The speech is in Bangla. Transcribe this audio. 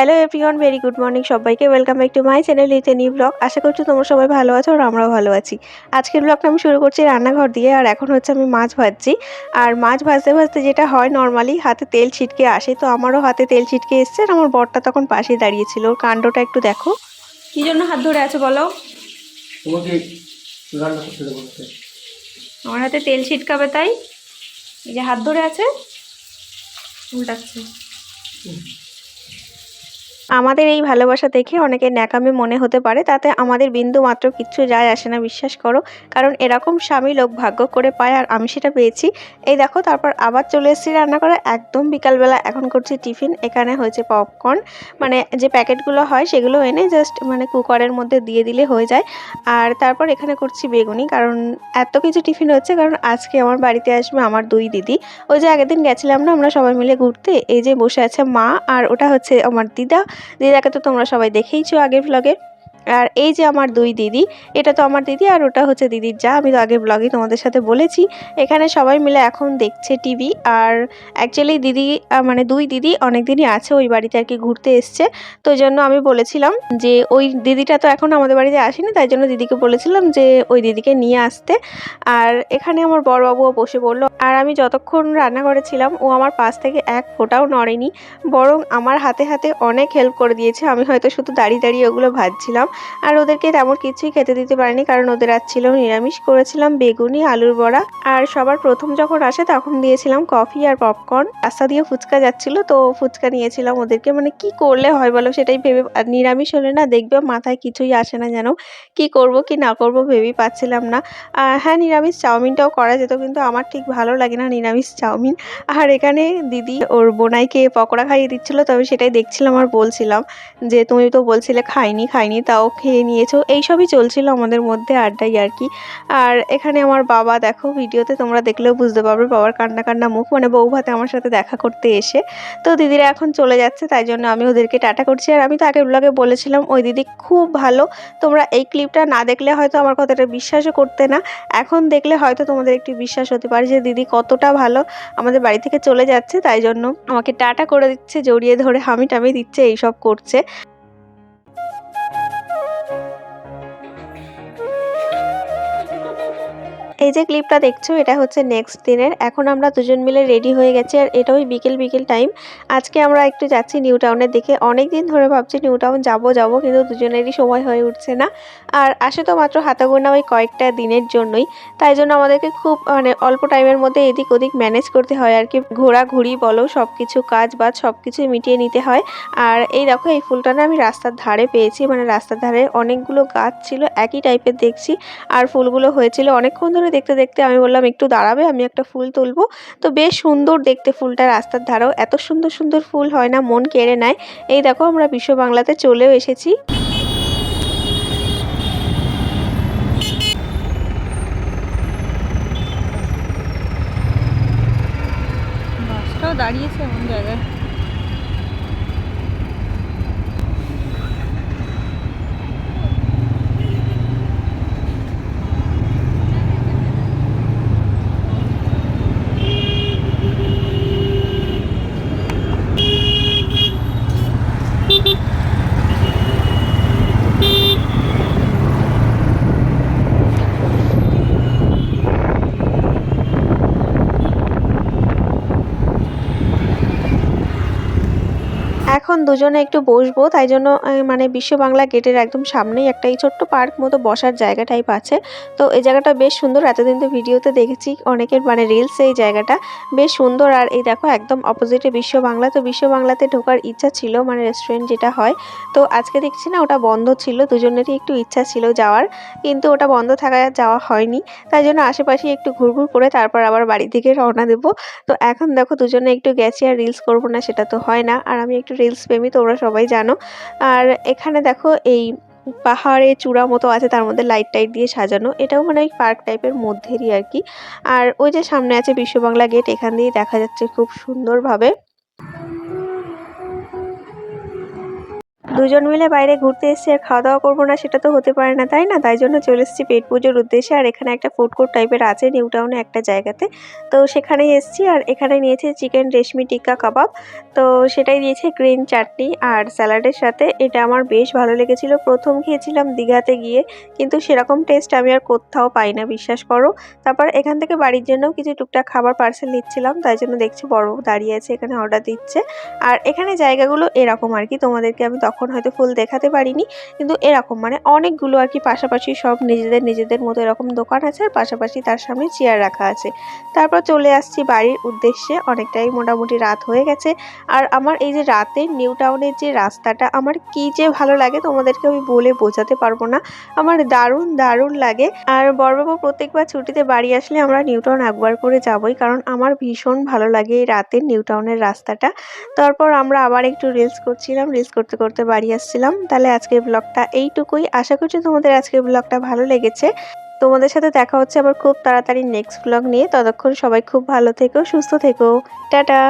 Hello everyone very good morning সবাইকে। Welcome back to my channel it's a new blog. আশা করছি তোমরা সবাই ভালো আছো আর আমরাও ভালো আছি। আজকের ব্লগটা আমি শুরু করছি রান্নাঘর দিয়ে আর এখন হচ্ছে আমি মাছ ভাজছি। আর মাছ ভাজতে ভাজতে যেটা হয় নর্মালি হাতে তেল ছিটকে আসে তো আমারও হাতে তেল ছিটকে এসছে আর আমার বরটা তখন পাশেই দাঁড়িয়েছিল। ওর কাণ্ডটা একটু দেখো। কি জন্য হাত ধরে আছো বলো। আমার হাতে তেল ছিটকাবে তাই? এই যে হাত ধরে আছে উল্টাচ্ছে। আমাদের এই ভালোবাসা দেখে অনেকে ন্যাকামি মনে হতে পারে, তাতে আমাদের বিন্দু মাত্র কিচ্ছু যায় আসে না, বিশ্বাস করো। কারণ এরকম স্বামী লোক ভাগ্য করে পায় আর আমি সেটা পেয়েছি। এই দেখো, তারপর আবার চলে এসেছি রান্না করা একদম বিকালবেলা এখন করছি টিফিন, এখানে হয়েছে পপকর্ন। মানে যে প্যাকেটগুলো হয় সেগুলো এনে জাস্ট মানে কুকারের মধ্যে দিয়ে দিলে হয়ে যায়। আর তারপর এখানে করছি বেগুনি, কারণ এত কিছু টিফিন হচ্ছে, কারণ আজকে আমার বাড়িতে আসবে আমার দুই দিদি। ওই যে আগের দিন গেছিলাম না, আমরা সবাই মিলে ঘুরতে, এই যে বসে আছে মা আর ওটা হচ্ছে আমার দিদা। দিদাকে তো তোমরা সবাই দেখেইছো আগের ব্লগে আর এই যে আমার দুই দিদি, এটা তো আমার দিদি আর ওটা হচ্ছে দিদির যা, আমি তো আগের ব্লগে তোমাদের সাথে বলেছি। এখানে সবাই মিলে এখন দেখছে টিভি আর অ্যাকচুয়ালি দিদি মানে দুই দিদি অনেক দিনই আছে ওই বাড়িতে আর কি ঘুরতে এসছে। তো জন্য আমি বলেছিলাম যে ওই দিদিটা তো এখন আমাদের বাড়িতে আসেনি, তাই জন্য দিদিকে বলেছিলাম যে ওই দিদিকে নিয়ে আসতে। আর এখানে আমার বড়বাবুও বসে পড়ল। আর আমি যতক্ষণ রান্না করেছিলাম ও আমার পাশ থেকে এক ফোঁটাও নড়েনি। বরং আমার হাতে হাতে অনেক হেল্প করে দিয়েছে। আমি হয়তো শুধু দাঁড়িয়ে দাঁড়িয়ে ওগুলো ভাজছিলাম। আর ওদেরকে তেমন কিছুই খেতে দিতে পারিনি কারণ ওদের আজ ছিল নিরামিষ। করেছিলাম বেগুনি, আলুর বড়া আর সবার প্রথম যখন আসে তখন দিয়েছিলাম কফি আর পপকর্ন। রাস্তা দিয়ে ফুচকা যাচ্ছিল, তো ফুচকা নিয়েছিলাম ওদেরকে। মানে কি করলে হয় বলো সেটাই ভেবে নিরামিষ হলে না দেখবে মাথায় কিছুই আসে না যেন কি করব কি না করব ভেবেই পাচ্ছিলাম না। হ্যাঁ নিরামিষ চাউমিনটাও করা যেত কিন্তু আমার ঠিক ভালো লাগে না নিরামিষ চাউমিন। আর এখানে দিদি ওর বোনাইকে পকোড়া খাইয়ে দিচ্ছিল তবে সেটাই দেখছিলাম আর বলছিলাম যে, তুমি তো বলছিলে খাইনি খাইনি, তাও খেয়ে নিয়েছো, এইসবই চলছিল আমাদের মধ্যে আড্ডাই আর কি। আর এখানে আমার বাবা, দেখো ভিডিওতে তোমরা দেখলেও বুঝতে পারবে, বাবার কান্না কান্না মুখ মানে বউ ভাতে আমার সাথে দেখা করতে এসে। তো দিদিরা এখন চলে যাচ্ছে, তাই জন্য আমি ওদেরকে টাটা করছি। আর আমি তো আগের ব্লগে বলেছিলাম, ওই দিদি খুব ভালো, তোমরা এই ক্লিপটা না দেখলে হয়তো আমার কথাটা বিশ্বাসও করতে না। এখন দেখলে হয়তো তোমাদের একটু বিশ্বাস হতে পারে যে দিদি কতটা ভালো, আমাদের বাড়ি থেকে চলে যাচ্ছে, তাই জন্য আমাকে টাটা করে দিচ্ছে, জড়িয়ে ধরে হামি টামি দিচ্ছে, এইসব করছে। এই যে ক্লিপটা দেখছ, এটা হচ্ছে নেক্সট দিনের। এখন আমরা দুজন মিলে রেডি হয়ে গেছি আর এটা ওই বিকেল বিকেল টাইম আজকে আমরা একটু যাচ্ছি নিউ টাউনের দিকে। অনেক দিন ধরে ভাবছি নিউ টাউন যাব যাব, কিন্তু দুজনেরই সময় হয়ে উঠছে না। আর আসে তো মাত্র হাতে গোনা ওই কয়েকটা দিনের জন্যই। তাই জন্য আমাদেরকে খুব মানে অল্প টাইমের মধ্যে এদিক ওদিক ম্যানেজ করতে হয় আর কি। ঘোরাঘুরি বলো সব কিছু কাজ বাজ সব কিছুই মিটিয়ে নিতে হয়। আর এই দেখো, এই ফুলটা না আমি রাস্তার ধারে পেয়েছি। মানে রাস্তার ধারে অনেকগুলো গাছ ছিল, একই টাইপের দেখছি। আর ফুলগুলো হয়েছিল অনেকক্ষণ ধরে দেখতে দেখতে আমি বললাম, একটু দাঁড়াবে, আমি একটা ফুল তুলবো। তো বেশ সুন্দর দেখতে ফুলটা রাস্তার ধারেও। এত সুন্দর সুন্দর ফুল হয় না, মন কেড়ে নেয়। এই দেখো, আমরা বিশ্ব বাংলাতে চলেও এসেছি। দাঁড়িয়েছে এমন জায়গায়। এখন দুজনে একটু বসবো, তাই জন্য মানে বিশ্ব বাংলা গেটের একদম সামনেই একটা এই ছোট্ট পার্ক মতো বসার জায়গা টাইপ আছে। তো এই জায়গাটা বেশ সুন্দর, এতদিন তো ভিডিওতে দেখেছি অনেকের মানে রিলস এই জায়গাটা। বেশ সুন্দর, আর এই দেখো একদম অপোজিটে বিশ্ব বাংলা, তো বিশ্ব বাংলাতে ঢোকার ইচ্ছা ছিল মানে রেস্টুরেন্ট যেটা হয়। তো আজকে দেখছি না ওটা বন্ধ ছিল, দুজনেরই একটু ইচ্ছা ছিল যাওয়ার, কিন্তু ওটা বন্ধ থাকা যাওয়া হয়নি। তাই জন্য আশেপাশে একটু ঘুরঘুর করে তারপর আবার বাড়ি থেকে রওনা দেবো। তো এখন দেখো দুজনে একটু গেছি, আর রিলস করব না সেটা তো হয় না। আর আমি একটু রিলস প্রেমী, তোমরা সবাই জানো। আর এখানে দেখো, এই পাহাড়ে চূড়া মতো আছে, তার মধ্যে লাইট টাইট দিয়ে সাজানো। এটাও মানে ওই পার্ক টাইপের মধ্যেরই আর কি। আর ওই যে সামনে আছে বিশ্ববাংলা গেট এখান দিয়ে দেখা যাচ্ছে খুব সুন্দরভাবে। দুজন মিলে বাইরে ঘুরতে এসেছি আর খাওয়া দাওয়া করব না, সেটা তো হতে পারে না, তাই না? তাই জন্য চলে এসেছি পেট পুজোর উদ্দেশ্যে। আর এখানে একটা ফুড কোর্ট টাইপের আছে নিউ টাউনে একটা জায়গাতে। তো সেখানেই এসেছি আর এখানে নিয়েছি চিকেন রেশমি টিক্কা কাবাব। তো সেটাই দিয়েছে গ্রিন চাটনি আর স্যালাডের সাথে। এটা আমার বেশ ভালো লেগেছিল। প্রথম খেয়েছিলাম দীঘাতে গিয়ে, কিন্তু সেরকম টেস্ট আমি আর কোথাও পাই না, বিশ্বাস করো। তারপর এখান থেকে বাড়ির জন্যও কিছু টুকটাক খাবার পার্সেল নিচ্ছিলাম, তাই জন্য দেখছি বড়বাবু দাঁড়িয়ে আছে, এখানে অর্ডার দিচ্ছে। আর এখানে জায়গাগুলো এরকম আর কি, তোমাদেরকে আমি তখন হয়তো ফুল দেখাতে পারিনি, কিন্তু এরকম মানে অনেকগুলো আর কি পাশাপাশি সব নিজেদের নিজেদের মতো এরকম দোকান আছে আর পাশাপাশি তার সামনে চেয়ার রাখা আছে। তারপর চলে আসছি বাড়ির উদ্দেশ্যে, অনেকটাই মোটামুটি রাত হয়ে গেছে। আর আমার এই যে রাতে নিউ টাউনের যে রাস্তাটা, আমার কি যে ভালো লাগে তোমাদেরকে আমি বলে বোঝাতে পারব না। আমার দারুণ দারুণ লাগে। আর বড়বাবু প্রত্যেকবার ছুটিতে বাড়ি আসলে আমরা নিউ টাউন একবার করে যাবই, কারণ আমার ভীষণ ভালো লাগে এই রাতের নিউ টাউনের রাস্তাটা। তারপর আমরা আবার একটু রিলস করছিলাম রিলস করতে করতে বাড়ি আসছিলাম। তাহলে আজকের ব্লগটা এইটুকুই। আশা করছি তোমাদের আজকের ব্লগটা ভালো লেগেছে। তোমাদের সাথে দেখা হচ্ছে আবার খুব তাড়াতাড়ি নেক্সট ব্লগ নিয়ে। ততক্ষণ সবাই খুব ভালো থেকো, সুস্থ থেকো। টাটা!